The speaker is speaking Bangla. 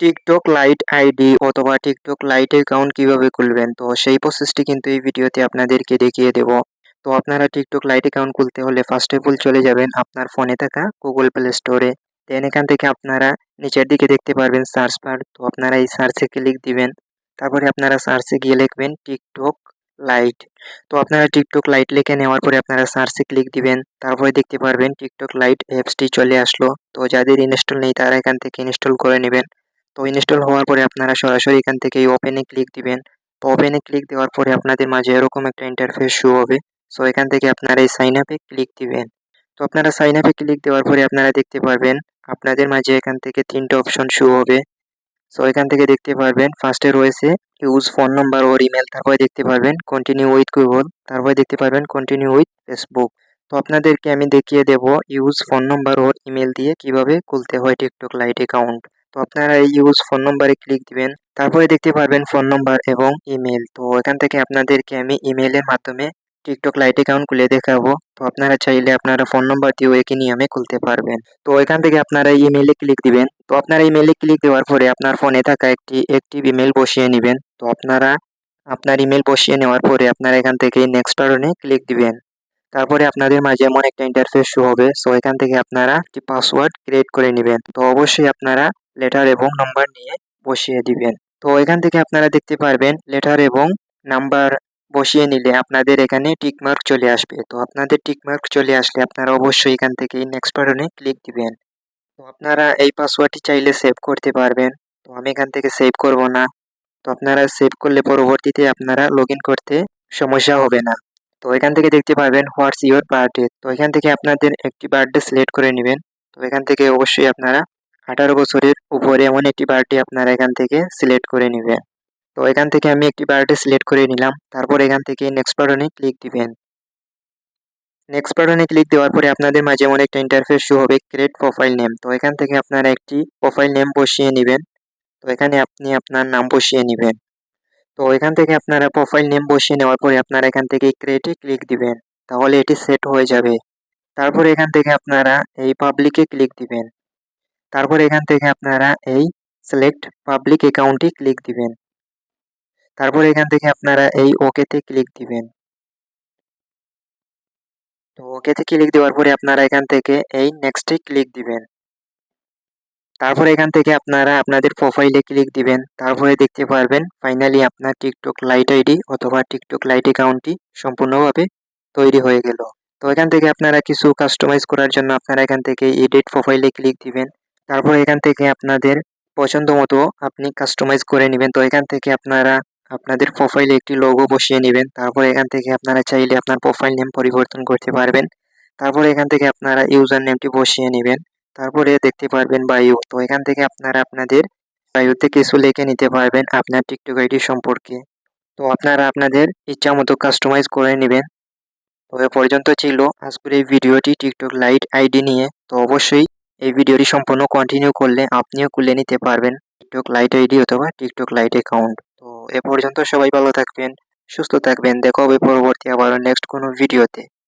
টিকটক লাইট আইডি অথবা টিকটক লাইট অ্যাকাউন্ট কীভাবে খুলবেন? তো সেই প্রসেসটি কিন্তু এই ভিডিওতে আপনাদেরকে দেখিয়ে দেব। তো আপনারা টিকটক লাইট অ্যাকাউন্ট খুলতে হলে ফার্স্ট অফ অল চলে যাবেন আপনার ফোনে থাকা গুগল প্লে স্টোরে দেন এখান থেকে আপনারা নিচের দিকে দেখতে পারবেন সার্চ বার তো আপনারা এই সার্চে ক্লিক দিবেন। তারপরে আপনারা সার্চে গিয়ে লিখবেন টিকটক লাইট তো আপনারা টিকটক লাইট লিখে নেওয়ার পরে আপনারা সার্চে ক্লিক দিবেন। তারপরে দেখতে পারবেন টিকটক লাইট অ্যাপসটি চলে আসলো। তো যাদের ইনস্টল নেই তারা এখান থেকে ইনস্টল করে নেবেন। তো ইনস্টল হওয়ার পরে আপনারা সরাসরি এখান থেকে ওপেনে ক্লিক দিবেন। তো ওপেনে ক্লিক দেওয়ার পরে আপনাদের মাঝে এরকম একটা ইন্টারফেস শো হবে। সো এখান থেকে আপনারা এই সাইন আপে ক্লিক দিবেন। তো আপনারা সাইন আপে ক্লিক দেওয়ার পরে আপনারা দেখতে পারবেন, আপনাদের মাঝে এখান থেকে তিনটে অপশন শো হবে। সো এখান থেকে দেখতে পারবেন ফার্স্টে রয়েছে use phone number or email তারপরে দেখতে পারবেন কন্টিনিউ উইথ গুগল তারপরে দেখতে পারবেন কন্টিনিউ উইথ ফেসবুক তো আপনাদেরকে আমি দেখিয়ে দেব use phone number or email দিয়ে কীভাবে খুলতে হয় টিকটক লাইট অ্যাকাউন্ট তো আপনারা এই ইউজ ফোন নম্বরে ক্লিক দিবেন, তারপরে দেখতে পারবেন ফোন নম্বর এবং ইমেল তো এখান থেকে আপনাদেরকে আমি ইমেলের মাধ্যমে টিকটক লাইট অ্যাকাউন্ট খুলে দেখাবো। তো আপনারা চাইলে আপনারা ফোন নম্বর দিয়েও একই নিয়মে খুলতে পারবেন। তো এখান থেকে আপনারা ইমেলে ক্লিক দিবেন। তো আপনারা ইমেলে ক্লিক দেওয়ার পরে আপনার ফোনে থাকা একটি একটি ইমেল বসিয়ে নেবেন। তো আপনারা আপনার ইমেল বসিয়ে নেওয়ার পরে আপনারা এখান থেকে নেক্সট বাটনে ক্লিক দিবেন। তারপরে আপনাদের মাঝে এমন একটা ইন্টারফেস শো হবে। সো এখান থেকে আপনারা একটি পাসওয়ার্ড ক্রিয়েট করে নেবেন। তো, অবশ্যই আপনারা লেটার এবং নাম্বার নিয়ে বসিয়ে দিবেন। তো, এখান থেকে আপনারা দেখতে পারবেন লেটার এবং নাম্বার বসিয়ে নিলে আপনাদের এখানে টিকমার্ক চলে আসবে। তো, আপনাদের টিকমার্ক চলে আসলে আপনারা অবশ্যই এখান থেকে নেক্সট বাটনে ক্লিক দিবেন। তো, আপনারা এই পাসওয়ার্ডটি চাইলে সেভ করতে পারবেন। তো, আমি এখান থেকে সেভ করব না। তো, আপনারা সেভ করলে পরবর্তীতে আপনারা লগ করতে সমস্যা হবে না। তো এখান থেকে দেখতে পারবেন হোয়াটস ইউর বার্থডে তো এখান থেকে আপনাদের একটি বার্থডে সিলেক্ট করে নেবেন। তো এখান থেকে অবশ্যই আপনারা আঠারো বছরের উপরে এমন একটি বার্থডে আপনারা এখান থেকে সিলেক্ট করে নেবেন। তো এখান থেকে আমি একটি বার্থডে সিলেক্ট করে নিলাম, তারপর এখান থেকে নেক্সট বাটনে ক্লিক দিবেন। নেক্সট বাটনে ক্লিক দেওয়ার পরে আপনাদের মাঝে এমন একটা ইন্টারফেস শো হবে ক্রিয়েট প্রোফাইল নেম তো এখান থেকে আপনারা একটি প্রোফাইল নেম বসিয়ে নেবেন। তো এখানে আপনি আপনার নাম বসিয়ে নেবেন। তো এখান থেকে আপনারা প্রোফাইল নেম বসিয়ে নেওয়ার পরে আপনারা এখান থেকে ক্রিয়েটে ক্লিক দিবেন, তাহলে এটি সেট হয়ে যাবে। তারপর এখান থেকে আপনারা এই পাবলিকে ক্লিক দিবেন। তারপর এখান থেকে আপনারা এই সিলেক্ট পাবলিক অ্যাকাউন্টে ক্লিক দিবেন। তারপর এখান থেকে আপনারা এই ওকেতে ক্লিক দিবেন। তো ওকেতে ক্লিক দেওয়ার পরে আপনারা এখান থেকে এই নেক্সটে ক্লিক দিবেন। তারপর এখান থেকে আপনারা আপনাদের প্রোফাইলে ক্লিক দিবেন। তারপরে দেখতে পারবেন ফাইনালি আপনার টিকটক লাইট আইডি অথবা টিকটক লাইট অ্যাকাউন্টটি সম্পূর্ণভাবে তৈরি হয়ে গেল। তো এখান থেকে আপনারা কিছু কাস্টমাইজ করার জন্য আপনারা এখান থেকে এডিট প্রোফাইলে ক্লিক দিবেন। তারপর এখান থেকে আপনাদের পছন্দ মতো আপনি কাস্টমাইজ করে নেবেন। তো এখান থেকে আপনারা আপনাদের প্রোফাইলে একটি লোগো বসিয়ে নেবেন। তারপর এখান থেকে আপনারা চাইলে আপনার প্রোফাইল নেম পরিবর্তন করতে পারবেন। তারপর এখান থেকে আপনারা ইউজার নেমটি বসিয়ে নেবেন। তারপরে দেখতে পারবেন বায়ু। তো এখান থেকে আপনারা আপনাদের বায়ুতে কিছু লিখে নিতে পারবেন আপনার টিকটক আইডি সম্পর্কে। তো আপনারা আপনাদের ইচ্ছা মতো কাস্টমাইজ করে নেবেন। তো এ পর্যন্ত ছিল আজকের এই ভিডিওটি টিকটক লাইট আইডি নিয়ে। তো অবশ্যই এই ভিডিওটি সম্পূর্ণ কন্টিনিউ করলে আপনিও খুলে নিতে পারবেন টিকটক লাইট আইডি অথবা টিকটক লাইট অ্যাকাউন্ট তো এ পর্যন্ত সবাই ভালো থাকবেন, সুস্থ থাকবেন। দেখা হবে পরবর্তী আবার নেক্সট কোনো ভিডিওতে।